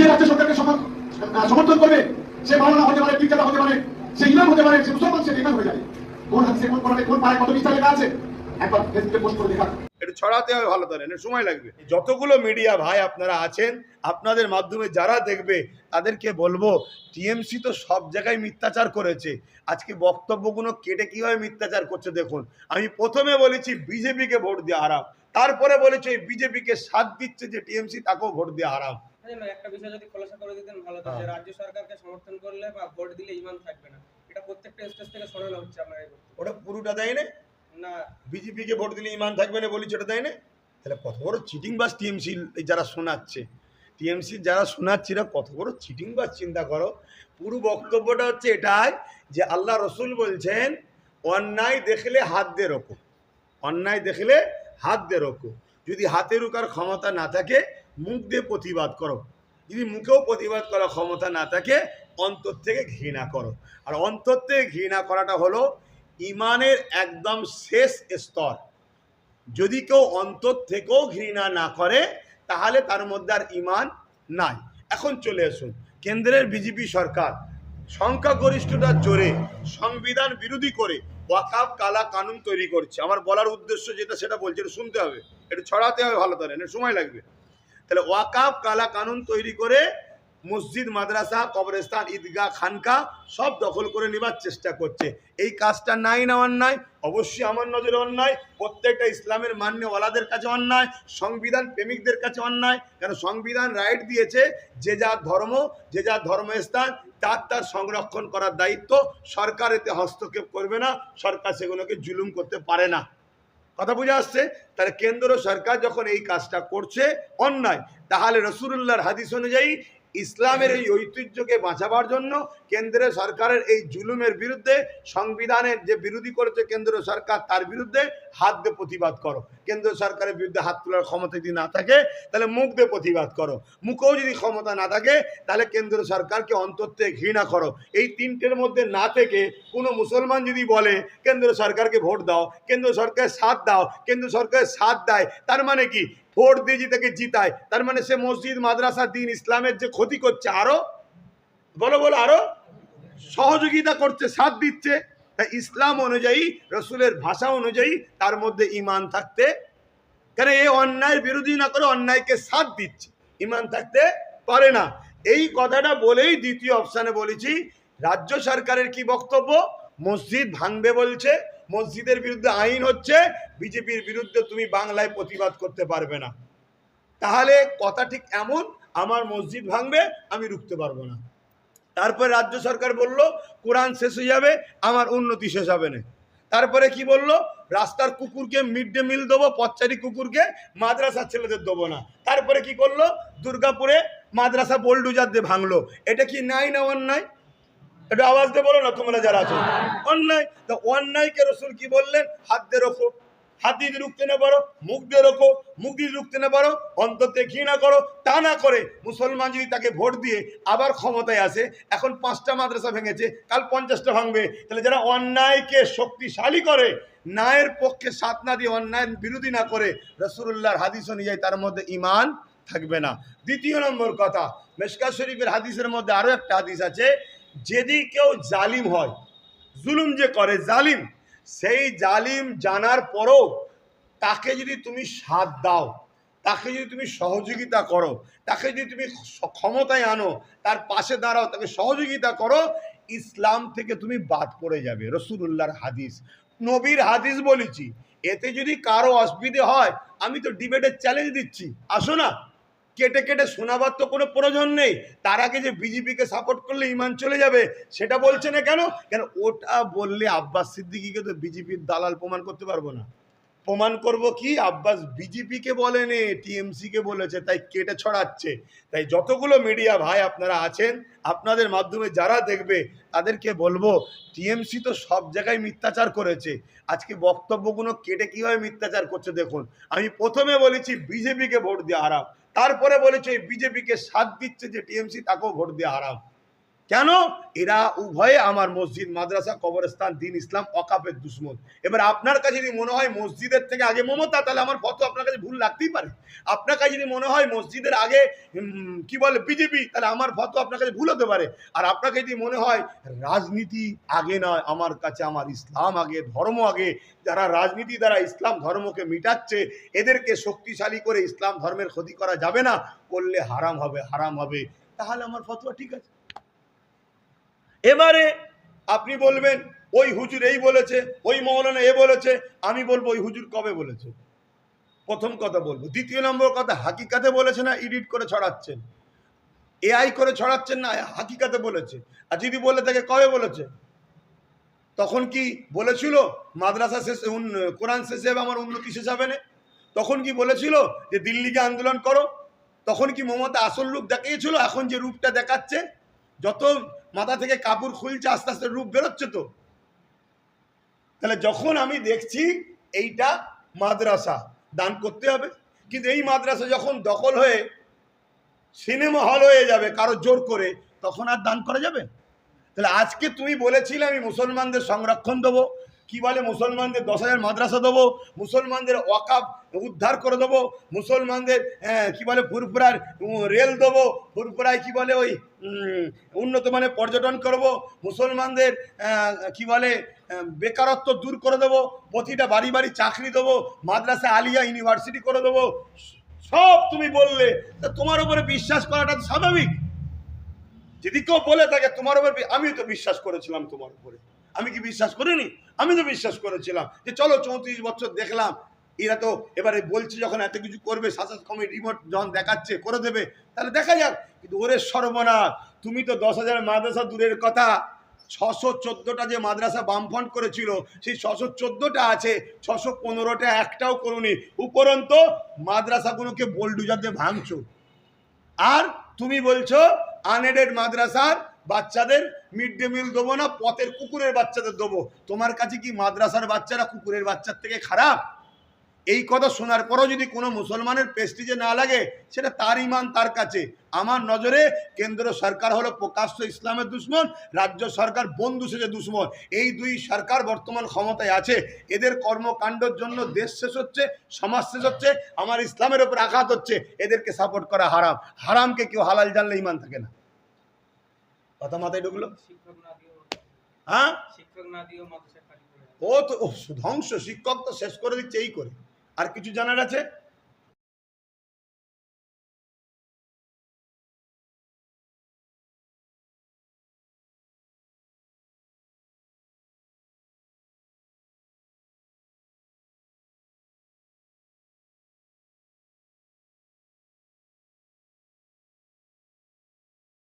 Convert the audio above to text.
যে রাজ্য সরকারকে সমর্থন করবে, সে মাওলানা হতে পারে, পীরজাদা হতে পারে, সে ইমাম হতে পারে, সে মুসলমান, সে ইমাম হয়ে যাবে। কোন হাদিসে কোন কোরআনে কোন পায়ে কত বিস্তার লেখা আছে, একবার ফেসবুকে পোস্ট করে দেখা একটু ছড়াতে হবে ভালো ধরেন সময় লাগবে। যতগুলো মিডিয়া ভাই আপনারা আছেন, আপনাদের মাধ্যমে যারা দেখবে, তাদেরকে বলব, টিএমসি তো সব জায়গায় মিথ্যাচার করেছে। আজকে বক্তব্যগুলো কেটে কীভাবে মিথ্যাচার করছে দেখুন। আমি প্রথমে বলেছি, বিজেপিকে ভোট দেওয়া হারাম। তারপরে বলেছি, এই বিজেপিকে সাথ দিচ্ছে যে টিএমসি, তাকেও ভোট দেওয়া হারাম। একটা বিষয় যদি খোলাসা করে দিতেন ভালো হতো যে হ্যাঁ। রাজ্য সরকারকে সমর্থন করলে বা ভোট দিলে ইমান থাকবে না। এটা প্রত্যেকটা স্টেজ থেকে শোনানো হচ্ছে আপনার। ওটা পুরোটা দেয় না। না বিজেপিকে ভোট দিলে ইমান থাকবে না বলি সেটা দেয় না তাহলে কত বড় চিটিং বাস টিএমসি যারা শোনাচ্ছে? টিএমসি যারা শোনাচ্ছে এরা কত বড় চিটিং বাস চিন্তা করো। পুরো বক্তব্যটা হচ্ছে এটাই যে আল্লাহ রসুল বলছেন অন্যায় দেখলে হাত দিয়ে রোকো। অন্যায় দেখলে হাত দিয়ে রোকো। যদি হাতে রোকার ক্ষমতা না থাকে মুখ দিয়ে প্রতিবাদ করো। যদি মুখেও প্রতিবাদ করার ক্ষমতা না থাকে, অন্তর থেকে ঘৃণা করো। আর অন্তর থেকে ঘৃণা করাটা হলো ইমানের একদম শেষ স্তর। যদি কেউ অন্তর থেকেও ঘৃণা না করে, তাহলে তার মধ্যে আর ইমান নাই। এখন চলে আসুন। কেন্দ্রের বিজেপি সরকার সংখ্যাগরিষ্ঠতার জোরে সংবিধান বিরোধী করে ওয়াকাফ কালা কানুন তৈরি করছে। আমার বলার উদ্দেশ্য যেটা, সেটা বলছে, এটা শুনতে হবে। এটা ছড়াতে হবে ভালো ধরেন সময় লাগবে। তাহলে ওয়াকাফ, কালা কানুন তৈরি করে মসজিদ, মাদ্রাসা, কবরস্থান, ঈদগাহ খানকা সব দখল করে নেবার চেষ্টা করছে। এই কাজটা নাই না অন্যায়? অবশ্যই আমার নজরে অন্যায়। প্রত্যেকটা ইসলামের মান্যওয়ালাদের কাছে অন্যায়, সংবিধান প্রেমিকদের কাছে অন্যায়। কেন সংবিধান রাইট দিয়েছে যে যার ধর্ম, যে যার ধর্মস্থান, তার তার সংরক্ষণ করার দায়িত্ব। সরকার এতে হস্তক্ষেপ করবে না, সরকার সেগুলোকে জুলুম করতে পারে না। কথা বুঝে আসছে? তাহলে কেন্দ্র সরকার যখন এই কাজটা করছে অন্যায়, তাহলে রসুল্লাহর হাদিস অনুযায়ী ইসলামের এই ঐতিহ্যকে বাঁচাবার জন্য কেন্দ্রের সরকারের এই জুলুমের বিরুদ্ধে, সংবিধানের যে বিরোধী করেছে কেন্দ্র সরকার, তার বিরুদ্ধে হাত দিয়ে প্রতিবাদ করো। কেন্দ্র সরকারের বিরুদ্ধে হাত তোলার ক্ষমতা যদি না থাকে, তাহলে মুখ দিয়ে প্রতিবাদ করো। মুখেও যদি ক্ষমতা না থাকে, তাহলে কেন্দ্র সরকারকে অন্তর থেকে ঘৃণা করো। এই তিনটের মধ্যে না থেকে কোনো মুসলমান যদি বলে কেন্দ্র সরকারকে ভোট দাও কেন্দ্র সরকারের সাথ দাও কেন্দ্র সরকারের সাথ দেয় তার মানে কি? ভোট দিয়ে যে জিতায়। তার মানে সে মসজিদ, মাদ্রাসা, দিন, ইসলামের যে ক্ষতি করছে, আরও, বলো বলো, আরও সহযোগিতা করছে, সাথ দিচ্ছে। তাই ইসলাম অনুযায়ী, রসুলের ভাষা অনুযায়ী তার মধ্যে ইমান থাকতে, কেন এই অন্যায়ের বিরোধী না করে অন্যায়কে সাথ দিচ্ছে ইমান থাকতে পারে না। এই কথাটা বলেই দ্বিতীয় অপশানে বলেছি, রাজ্য সরকারের কি বক্তব্য? মসজিদ ভাঙবে বলছে মসজিদের বিরুদ্ধে আইন হচ্ছে, বিজেপির বিরুদ্ধে তুমি বাংলায় প্রতিবাদ করতে পারবে না। তাহলে কথা ঠিক এমন, আমার মসজিদ ভাঙবে, আমি রুখতে পারব না। তারপরে রাজ্য সরকার বলল, কোরআন শেষ হয়ে যাবে, আমার উন্নতি শেষ হবে না। তারপরে কি বলল, রাস্তার কুকুরকে মিড ডে মিল দেবো পথচারী কুকুরকে মাদ্রাসার ছেলেদের দেবো না। তারপরে কি করল, দুর্গাপুরে মাদ্রাসা বোল্ডুজার দিয়ে ভাঙলো। এটা কি নাই না অন্যায়? একটু আওয়াজ দিয়ে বলো না, তোমরা যারা আছো। অন্যায়, তো অন্যায়কে রসুল কি বললেন? হাত দিয়ে রোখো। হাত দিয়ে রুখতে না পারো মুখ দিয়ে রোখো। মুখ দিয়ে রুখতে না পারো অন্ততে ঘৃণা করো, তা না করে মুসলমান যদি তাকে ভোট দিয়ে আবার ক্ষমতায় আসে, এখন পাঁচটা মাদ্রাসা ভেঙেছে, কাল পঞ্চাশটা ভাঙবে। তাহলে যারা অন্যায়কে শক্তিশালী করে, ন্যায়ের পক্ষে সাথ না দিয়ে অন্যায়ের বিরোধী না করে রসুল্লাহর হাদিস অনুযায়ী তার মধ্যে ইমান থাকবে না। দ্বিতীয় নম্বর কথা মেশকা শরীফের হাদিসের মধ্যে আরও একটা হাদিস আছে যদি কেউ জালিম হয়, জুলুম যে করে, জালিম, সেই জালিম জানার পরও তাকে যদি তুমি সাথ দাও, তাকে যদি তুমি সহযোগিতা করো, তাকে যদি তুমি ক্ষমতায় আনো, তার পাশে দাঁড়াও, তাকে সহযোগিতা করো, ইসলাম থেকে তুমি বাদ পড়ে যাবে। রসুল্লাহর হাদিস, নবীর হাদিস বলেছি। এতে যদি কারও অসুবিধে হয়, আমি তো ডিবেটের চ্যালেঞ্জ দিচ্ছি। আসো না। কেটে কেটে শোনাবার তো কোনো প্রয়োজন নেই। তার আগে যে বিজেপিকে সাপোর্ট করলে ইমান চলে যাবে, সেটা বলছে না কেন? কেন ওটা বললে আব্বাস সিদ্দিকিকে তো বিজেপির দালাল প্রমাণ করতে পারব না। প্রমাণ করব কি? আব্বাস বিজেপিকে বলেনি, টিএমসিকে বলেছে, তাই কেটে ছড়াচ্ছে। তাই যতগুলো মিডিয়া ভাই আপনারা আছেন, আপনাদের মাধ্যমে যারা দেখবে, তাদেরকে বলব, টিএমসি তো সব জায়গায় মিথ্যাচার করেছে। আজকে বক্তব্যগুলো কেটে কীভাবে মিথ্যাচার করছে দেখুন। আমি প্রথমে বলেছি, বিজেপিকে ভোট দেওয়া হারাম তারপরে বলেছে বিজেপি বিজেপিকে সাথ দিচ্ছে যে টিএমসি তাকেও ভোট দেওয়া হারাম কেন? এরা উভয়ে আমার মসজিদ, মাদ্রাসা, কবরস্থান, দিন ইসলাম, অকাপের দুশ্মন। এবার আপনার কাছে যদি মনে হয় মসজিদের থেকে আগে মমতা, তাহলে আমার ফটো আপনার কাছে ভুল লাগতেই পারে। আপনার কাছে যদি মনে হয় মসজিদের আগে কি বলে, বিজেপি, তাহলে আমার ফটো আপনার কাছে ভুল হতে পারে। আর আপনাকে যদি মনে হয় রাজনীতি আগে নয়, আমার কাছে, আমার ইসলাম আগে, ধর্ম আগে, যারা রাজনীতি দ্বারা ইসলাম ধর্মকে মিটাচ্ছে, এদেরকে শক্তিশালী করে ইসলাম ধর্মের ক্ষতি করা যাবে না, করলে হারাম হবে হারাম হবে। তাহলে আমার ফতোয়া ঠিক আছে। এবারে আপনি বলবেন, ওই হুজুর এই বলেছে, ওই মৌলানা এ বলেছে, আমি বলব ওই হুজুর কবে বলেছে? প্রথম কথা বলব। দ্বিতীয় নম্বর কথা, হাকিকাতে বলেছে না এডিট করে ছড়াচ্ছেন? এআই করে ছড়াচ্ছেন না, হাকিকাতে বলেছে? আর যদি বলে থাকে, কবে বলেছে? তখন কি বলেছিল? মাদ্রাসা শেষে কোরআন শেষে আমার উন্নতি শেষ হবে না? তখন কি বলেছিল যে, দিল্লিকে আন্দোলন করো? তখন কি মমতা আসল রূপ দেখিয়েছিল? এখন যে রূপটা দেখাচ্ছে, যত মাথা থেকে কাপড় খুলছে, আস্তে আস্তে রূপ বেরোচ্ছে তো। তাহলে যখন আমি দেখছি এইটা মাদ্রাসা, দান করতে হবে। কিন্তু এই মাদ্রাসা যখন দখল হয়ে সিনেমা হল হয়ে যাবে কারও জোর করে, তখন আর দান করা যাবে? তাহলে আজকে তুমি বলেছিলে আমি মুসলমানদের সংরক্ষণ দেবো। কি বলে মুসলমানদের দশ হাজার মাদ্রাসা দেবো মুসলমানদের ওয়াকাপ উদ্ধার করে দেবো মুসলমানদের আহ, কি বলে ফুরফুরার রেল দেবো ফুরফুরায় কি বলে ওই উন্নত মানের পর্যটন করব মুসলমানদের কি বলে বেকারত্ব দূর করে দেবো প্রতিটা বাড়ি বাড়ি চাকরি দেবো মাদ্রাসা আলিয়া ইউনিভার্সিটি করে দেবো সব তুমি বললে তা তোমার উপরে বিশ্বাস করাটা তো স্বাভাবিক। যদি কেউ বলে থাকে তোমার উপর আমি তো বিশ্বাস করেছিলাম তোমার উপরে। আমি কি বিশ্বাস করিনি? আমি তো বিশ্বাস করেছিলাম যে চলো চৌত্রিশ বছর দেখলাম। এরা তো এবারে বলছে যখন এত কিছু করবে, শাসক কমিটি রিমোট যখন দেখাচ্ছে, করে দেবে, তাহলে দেখা যাক। কিন্তু ওরে সর্বনাশ, তুমি তো দশ হাজার মাদ্রাসা দূরের কথা। ছশো চোদ্দোটা যে মাদ্রাসা বামফ্রন্ট করেছিল, সেই ছশো চোদ্দোটা আছে, ছশো পনেরোটা একটাও করুনি। উপরন্ত মাদ্রাসাগুলোকে বোল্ডুজার দিয়ে ভাঙছো। আর তুমি বলছো আনএডেড মাদ্রাসার বাচ্চাদের মিড ডে মিল দেবো না, পথের কুকুরের বাচ্চাদের দেবো। তোমার কাছে কি মাদ্রাসার বাচ্চারা কুকুরের বাচ্চার থেকে খারাপ? এই কথা শোনার পরও যদি কোনো মুসলমানের পেস্টিজে না লাগে, সেটা তার ইমান, তার কাছে। আমার নজরে কেন্দ্র সরকার হলো প্রকাশ্য ইসলামের দুশ্মন, রাজ্য সরকার বন্ধু সেজে দুশ্মন। এই দুই সরকার বর্তমান ক্ষমতায় আছে। এদের কর্মকাণ্ডের জন্য দেশ শেষ হচ্ছে, সমাজ শেষ হচ্ছে, আমার ইসলামের ওপর আঘাত হচ্ছে। এদেরকে সাপোর্ট করা হারাম। হারামকে কেউ হালাল জানলে ইমান থাকে না। কথা মাথায় ঢুকলো? হ্যাঁ। ও তো ধ্বংস শিক্ষক তো শেষ করে দিচ্ছে এই করে। আর কিছু জানার আছে?